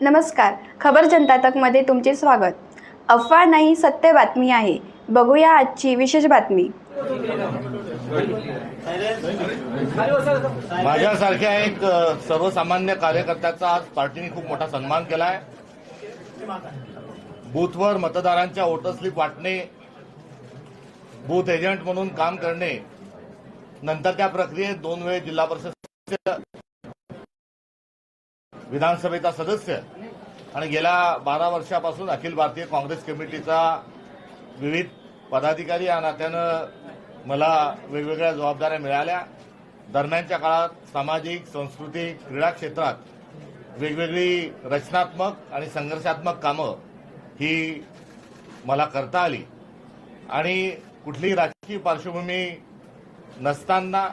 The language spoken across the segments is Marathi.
नमस्कार. खबर जनता तकमध्ये तुमचे स्वागत. अफवा नाही सत्य बातमी आहे. बघूया आजची विशेष बातमी. माझ्यासारख्या एक सर्वसामान्य कार्यकर्त्याचा आज पार्टीने खूप मोठा सन्मान केला आहे बूथवर मतदारांच्या वोटर स्लिप वाटणे बूथ एजंट म्हणून काम करणे नंतर त्या प्रक्रियेत दोन वेळ जिल्हा परिषद विधानसभेचा सदस्य. आणि गेल्या बारा वर्षापासून अखिल भारतीय काँग्रेस कमिटीचा विविध पदाधिकारी या नात्यानं मला वेगवेगळ्या जबाबदाऱ्या मिळाल्या. दरम्यानच्या काळात सामाजिक सांस्कृतिक क्रीडा क्षेत्रात वेगवेगळी रचनात्मक आणि संघर्षात्मक कामं ही मला करता आली. आणि कुठलीही राजकीय पार्श्वभूमी नसताना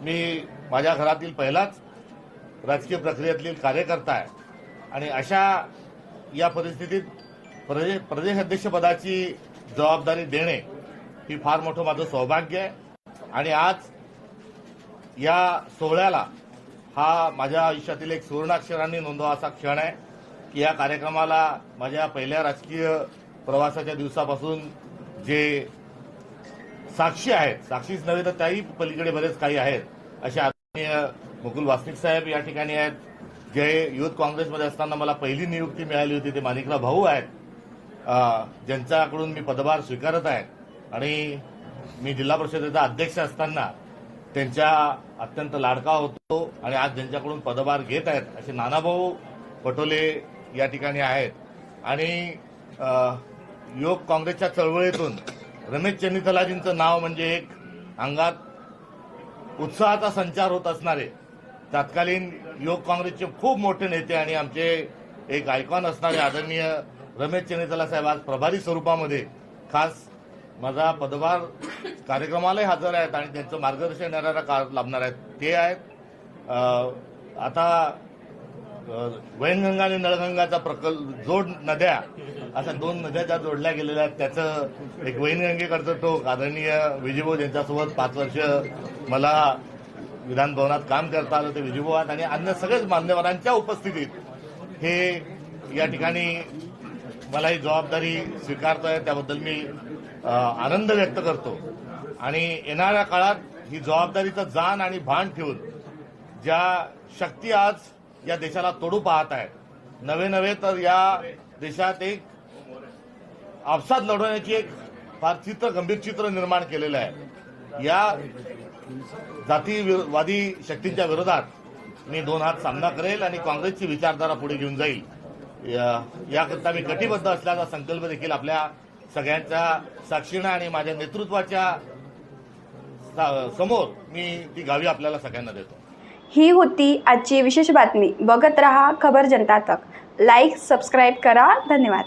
मी माझ्या घरातील पहिलाच राजकीय प्रक्रियेतील कार्यकर्ता आहे. आणि अशा या परिस्थितीत प्रदेश प्रदेशाध्यक्षपदाची जबाबदारी देणे ही फार मोठं माझं सौभाग्य आहे. आणि आज या सोहळ्याला हा माझ्या आयुष्यातील एक सुवर्णाक्षरांनी नोंदवा असा क्षण आहे की या कार्यक्रमाला माझ्या पहिल्या राजकीय प्रवासाच्या दिवसापासून जे साक्षी आहेत साक्षीच नव्हे तर त्याही पलीकडे बरेच काही आहेत अशा आदरणीय मुकुल वासनिक साहेब या ठिकाणी आहेत. जे युथ काँग्रेसमध्ये असताना मला पहिली नियुक्ती मिळाली होती ते माणिकराव भाऊ आहेत. ज्यांच्याकडून मी पदभार स्वीकारत आहे. आणि मी जिल्हा परिषदेचा अध्यक्ष असताना त्यांच्या अत्यंत लाडका होतो आणि आज ज्यांच्याकडून पदभार घेत आहेत असे नानाभाऊ पटोले या ठिकाणी आहेत. आणि योग काँग्रेसच्या चळवळीतून रमेश चेन्नीतलाजींचं नाव म्हणजे एक अंगात उत्साहाचा संचार होत असणारे तत्कालीन योग काँग्रेसचे खूप मोठे नेते आणि आमचे एक आयकॉन असणारे आदरणीय रमेश चेनेतला साहेब आज प्रभारी स्वरूपामध्ये खास माझा पदभार कार्यक्रमालाही हजर आहेत आणि त्यांचं मार्गदर्शन येणारा काळ लाभणार आहेत ते आहेत. आता वैनगंगा आणि नळगंगाचा प्रकल्प जोड नद्या अशा दोन नद्या ज्या जोडल्या गेलेल्या आहेत त्याचं एक वैनगंगेकडचं टोक आदरणीय विजयभाऊ यांच्यासोबत पाच वर्ष मला विधानभवनात काम करता आलं ते विजयभाऊ आणि अन्य सगळेच मान्यवरांच्या उपस्थितीत हे या ठिकाणी मला ही जबाबदारी स्वीकारतोय. त्याबद्दल मी आनंद व्यक्त करतो. आणि येणाऱ्या काळात ही जबाबदारीचं जाण आणि भान ठेवून ज्या शक्ती आज या देशाला तोडू पाहत आहेत नवे नवे तर या देशात एक आपसात लढवण्याची एक फार चित्र गंभीर चित्र निर्माण केलेलं आहे. या जातीवादी शक्तींच्या विरोधात मी दोन हात सामना करेल आणि काँग्रेसची विचारधारा पुढे घेऊन जाईल. याकरता मी कटिबद्ध असल्याचा संकल्प देखील आपल्या सगळ्यांच्या साक्षीनं आणि माझ्या नेतृत्वाच्या सा- समोर मी ती गावी आपल्याला सगळ्यांना देतो. ही होती आजची विशेष बातमी. बघत रहा खबर जनता तक. लाईक सबस्क्राईब करा. धन्यवाद.